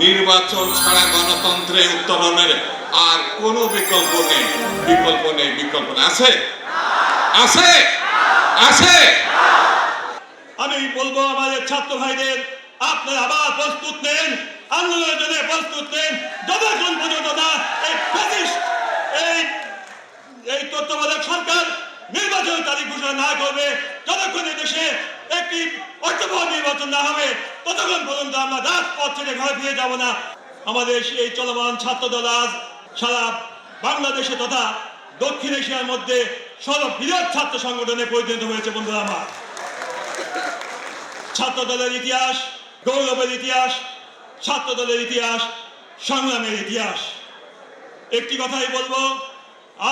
নির্বাচন ছাড়া গণতন্ত্রে উত্তরণের আর কোনো বিকল্প নেই। বিকল্প নেই, বিকল্প আছে? আছে? আছে? আমি বলব আমাদের ছাত্র ভাইদের আপনারা আবার প্রস্তুত নেন আন্দোলনের জন্য প্রস্তুত নেন। যতক্ষণ পর্যন্ত না এই এই এই তত্ত্বাবধায়ক সরকার নির্বাচন তারিখ ঘোষণা না করবে, যতক্ষণ এই দেশে একটি অর্থবহ নির্বাচন না হবে, ততক্ষণ পর্যন্ত আমরা রাজপথ ছেড়ে ঘরে ফিরে যাব না। আমাদের এই চলমান ছাত্র দল আজ সারা বাংলাদেশে তথা দক্ষিণ এশিয়ার মধ্যে সর্ববৃহৎ ছাত্র সংগঠনে পরিণত হয়েছে, বন্ধুরা আমার। ছাত্র দলের ইতিহাস, গৌরবের ইতিহাস ছাত্র দলের ইতিহাস, সংগ্রামের ইতিহাস। একটি কথাই বলব,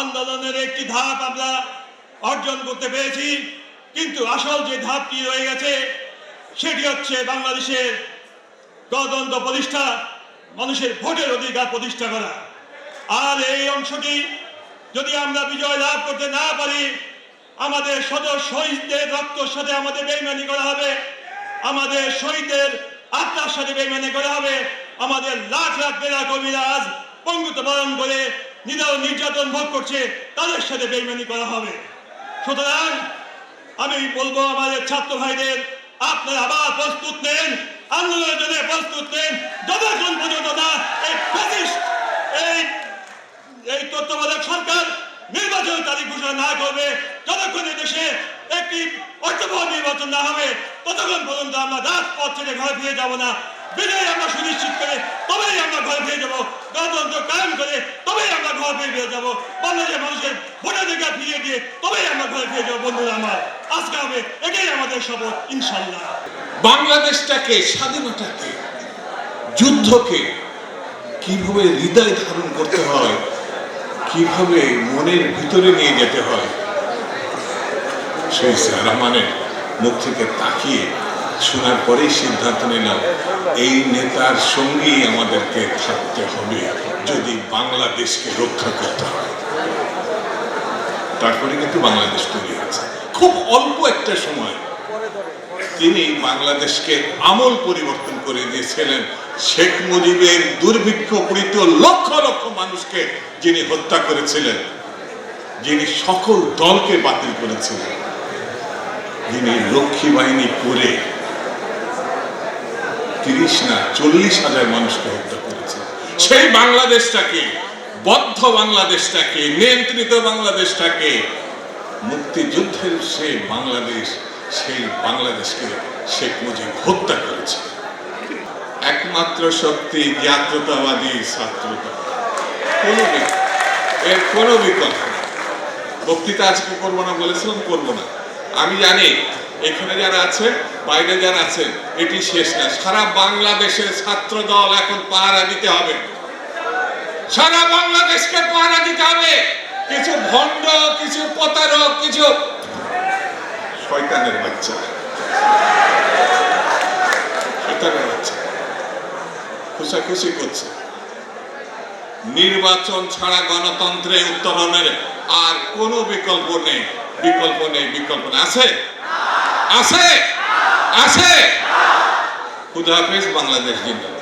আন্দোলনের একটি ধাপ আমরা অর্জন করতে পেরেছি। কিন্তু আসল যে ধাপটি রয়ে গেছে, সেটি হচ্ছে বাংলাদেশের গণতন্ত্র প্রতিষ্ঠা, মানুষের ভোটের অধিকার প্রতিষ্ঠা করা। আর এই অংশটি যদি আমরা বিজয় লাভ করতে না পারি, আমাদের শত শহীদদের রক্তর সাথে আমাদের বেইমানি করা হবে, আমাদের শহীদদের আত্মার সাথে বেইমানি করা হবে, আমাদের লাখ লাখ বেলা কবিরা আজ পঙ্গুত্ব বরণ করে নিদাও নির্যাতন ভোগ করছে, তাদের সাথে বেইমানি করা হবে। সুতরাং আমি বলব আমাদের ছাত্র ভাইদের আপনারা আবার প্রস্তুত নেন, আন্দোলনের জন্য প্রস্তুত নেন, যতক্ষণ পর্যন্ত না এই এই এই তত্ত্বাবধায়ক সরকার নির্বাচন তারিখ ঘোষণা না করবে, যতক্ষণ দেশে একটি অর্থবহ নির্বাচন না হবে, ততক্ষণ পর্যন্ত আমরা রাজপথ ছেড়ে ঘরে ফিরে যাব না। বিজয় আমরা সুনিশ্চিত করে, তবেই আমরা ঘরে ফিরে যাব। গণতন্ত্র কায়েম করে, তবেই আমরা ঘরে ফিরে ফিরে যাব। বাংলাদেশের মানুষের ভোটাধিকার ফিরিয়ে দিয়ে, তবেই আমরা ঘরে ফিরে যাব, বন্ধুরা আমার। আজকে হবে, এটাই আমাদের শপথ ইনশাল্লাহ বাংলাদেশটাকে, স্বাধীনতাকে, যুদ্ধকে কীভাবে হৃদয় ধারণ করতে হয়, কীভাবে মনের ভিতরে নিয়ে যেতে হয়, সেই রহমানের মুখ থেকে তাকিয়ে শোনার পরেই সিদ্ধান্ত নিলাম, এই নেতার সঙ্গেই আমাদেরকে থাকতে হবে যদি বাংলাদেশকে রক্ষা করতে হয়। তারপরে কিন্তু বাংলাদেশ তৈরি হয়েছে। খুব অল্প একটা সময় তিনি বাংলাদেশকে আমল পরিবর্তন করে দিয়েছিলেন। শেখ মুজিবের দুর্ভিক্ষপীড়িত লক্ষ লক্ষ মানুষকে যিনি হত্যা করেছিলেন, যিনি সকল দলকে বাতিল করেছিলেন, যিনি লক্ষ্মী বাহিনী করে তিরিশ না চল্লিশ হাজার মানুষকে হত্যা করেছে। সেই বাংলাদেশটাকে, বদ্ধ বাংলাদেশটাকে, নিয়ন্ত্রিত বাংলাদেশটাকে, মুক্তিযুদ্ধের সেই বাংলাদেশ, সেই বাংলাদেশকে শেখ মুজিব হত্যা করেছে। একমাত্র শক্তি জাতীয়তাবাদী ছাত্রতা। এর কোনো বিকল্প বক্তৃতা আজকে করব না, বলেছিলাম করব না। আমি জানি এখানে যারা আছে, বাইরে যারা আছেন এটি শেষ না। সারা বাংলাদেশের ছাত্র দল এখন পাহারা দিতে হবে। সারা বাংলাদেশকে পাহারা দিতে হবে। কিছু ভণ্ড, কিছু প্রতারক, কিছু শয়তানের বাচ্চা। শয়তানের বাচ্চা। খুশাখুশি করছে। নির্বাচন ছাড়া গণতন্ত্রে উত্তরণের আর কোনো বিকল্প নেই। বিকল্প নেই, বিকল্প আছে? আছে? আছে? খুদা হাফেজ বাংলাদেশ জিন্দাবাদ।